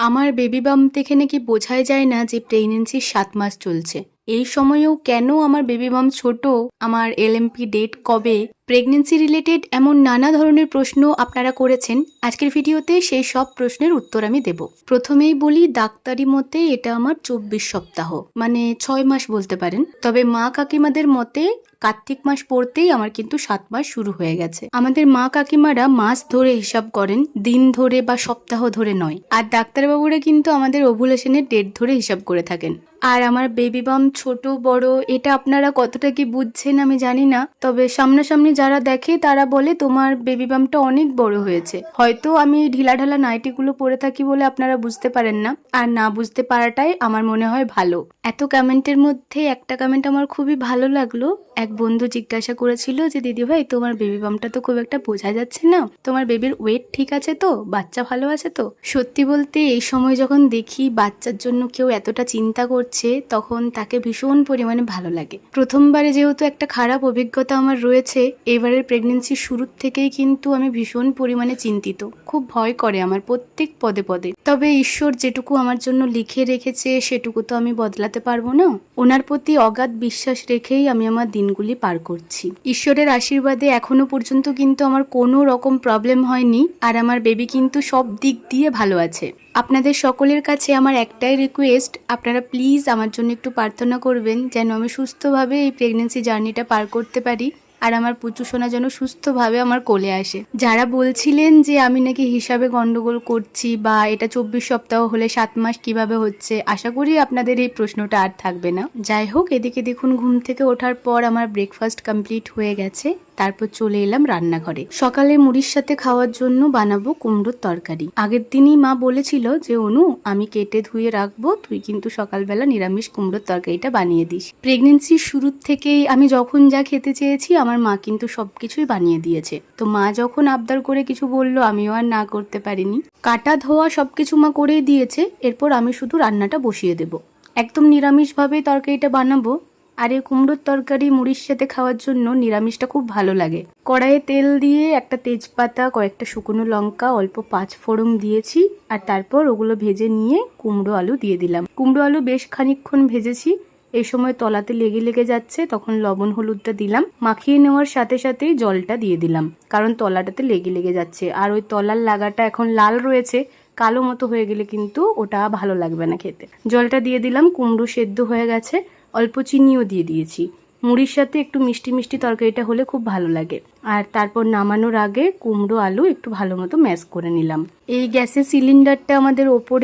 আমার বেবি বাম দেখে নাকি বোঝাই যায় না যে প্রেগনেন্সির সাত মাস চলছে। এই সময়েও কেন আমার বেবি বাম ছোট? আমার এলএমপি ডেট কবে? প্রেগনেন্সি রিলেটেড এমন নানা ধরনের প্রশ্ন আপনারা করেছেন। আজকের ভিডিওতে সেই সব প্রশ্নের উত্তর আমি দেব। প্রথমেই বলি, ডাক্তারি মতে এটা আমার চব্বিশ সপ্তাহ মানে ছয় মাস বলতে পারেন। তবে মা কাকিমাদের মতে কার্তিক মাস পড়তেই আমার কিন্তু সাত মাস শুরু হয়ে গেছে। আমাদের মা কাকিমারা মাস ধরে হিসাব করেন, দিন ধরে বা সপ্তাহ ধরে নয়। আর ডাক্তারবাবুরা কিন্তু আমাদের ওভুলেশনের ডেট ধরে হিসাব করে থাকেন। আর আমার বেবি বাম ছোট, বড়, এটা আপনারা কতটা কি বুঝছেন আমি জানি না। তবে সামনাসামনি যারা দেখে, তারা বলে, তোমার বেবি বামটা অনেক বড় হয়েছে। হয়তো আমি ঢিলা ঢিলাঢালা নাইটিগুলো পরে থাকি বলে আপনারা বুঝতে পারেন না। আর না বুঝতে পারাটাই আমার মনে হয় ভালো। এত কমেন্টের মধ্যে একটা কমেন্ট আমার খুবই ভালো লাগল। এক বন্ধু জিজ্ঞাসা করেছিল যে, দিদি ভাই, তোমার বেবি বামটা তো খুব একটা বোঝা যাচ্ছে না। তোমার বেবির ওয়েট ঠিক আছে তো? বাচ্চা ভালো আছে তো? সত্যি বলতে, এই সময় যখন দেখি বাচ্চার জন্য কেউ এতটা চিন্তা করছে, তখন তাকে ভীষণ পরিমাণে ভালো লাগে। প্রথমবারে যেহেতু একটা খারাপ অভিজ্ঞতা আমার রয়েছে এবারের প্রেগনেন্সির শুরুর থেকেই কিন্তু আমি ভীষণ পরিমাণে চিন্তিত। খুব ভয় করে আমার প্রত্যেক পদে পদে। তবে ঈশ্বর যেটুকু আমার জন্য লিখে রেখেছে, সেটুকু তো আমি বদলাতে পারব না। ওনার প্রতি অগাধ বিশ্বাস রেখেই আমি আমার দিনগুলি পার করছি। ঈশ্বরের আশীর্বাদে এখনও পর্যন্ত কিন্তু আমার কোনো রকম প্রবলেম হয়নি আর আমার বেবি কিন্তু সব দিক দিয়ে ভালো আছে। আপনাদের সকলের কাছে আমার একটাই রিকোয়েস্ট আপনারা প্লিজ আমার জন্য একটু প্রার্থনা করবেন যেন আমি সুস্থভাবে এই প্রেগনেন্সি জার্নিটা পার করতে পারি। আর আমার পুচু সোনা যেন সুস্থভাবে আমার কোলে আসে। যারা বলছিলেন যে আমি নাকি হিসাবে গন্ডগোল করছি বা এটা চব্বিশ সপ্তাহ হলে সাত মাস কীভাবে হচ্ছে, আশা করি আপনাদের এই প্রশ্নটা আর থাকবে না। যাই হোক, এদিকে দেখুন, ঘুম থেকে ওঠার পর আমার ব্রেকফাস্ট কমপ্লিট হয়ে গেছে। তারপর চলে এলাম রান্নাঘরে। সকালে মুড়ির সাথে খাওয়ার জন্য বানাবো কুমড়োর তরকারি। আগের দিনই মা বলেছিল যে, অনু, আমি কেটে ধুয়ে রাখব, তুই কিন্তু সকালবেলা নিরামিষ কুমড়োর তরকারিটা বানিয়ে দিস। প্রেগনেন্সির শুরুর থেকেই আমি যখন যা খেতে চেয়েছি, আমার মা কিন্তু সবকিছুই বানিয়ে দিয়েছে। তো মা যখন আবদার করে কিছু বলল, আমিও আর না করতে পারিনি। কাটা ধোয়া সবকিছু মা করেই দিয়েছে, এরপর আমি শুধু রান্নাটা বসিয়ে দেব। একদম নিরামিষভাবেই তরকারিটা বানাবো। আর এই কুমড়োর তরকারি মুড়ির সাথে খাওয়ার জন্য নিরামিষটা খুব ভালো লাগে। কড়াইয়ে তেল দিয়ে একটা তেজপাতা, কয়েকটা শুকনো লঙ্কা, অল্প পাঁচ ফোড়ন দিয়েছি আর তারপর ওগুলো ভেজে নিয়ে কুমড়ো আলু দিয়ে দিলাম। কুমড়ো আলু বেশ খানিকক্ষণ ভেজেছি। এই সময় তলাতে লেগে লেগে যাচ্ছে, তখন লবণ হলুদটা দিলাম। মাখিয়ে নেওয়ার সাথে সাথেই জলটা দিয়ে দিলাম, কারণ তলাটাতে লেগে লেগে যাচ্ছে। আর ওই তলার লাগাটা এখন লাল রয়েছে, কালো মতো হয়ে গেলে কিন্তু ওটা ভালো লাগবে না খেতে। জলটা দিয়ে দিলাম, কুমড়ো সেদ্ধ হয়ে গেছে। অল্প চিনিও দিয়ে দিয়েছি। মুড়ির সাথে একটু মিষ্টি মিষ্টি তরকারিটা হলে খুব ভালো লাগে। আর তারপর নামানোর আগে কুমড়ো আলু একটু ভালো মতো ম্যাশ করে নিলাম। এই গ্যাসের সিলিন্ডারটা আমাদের ওপরে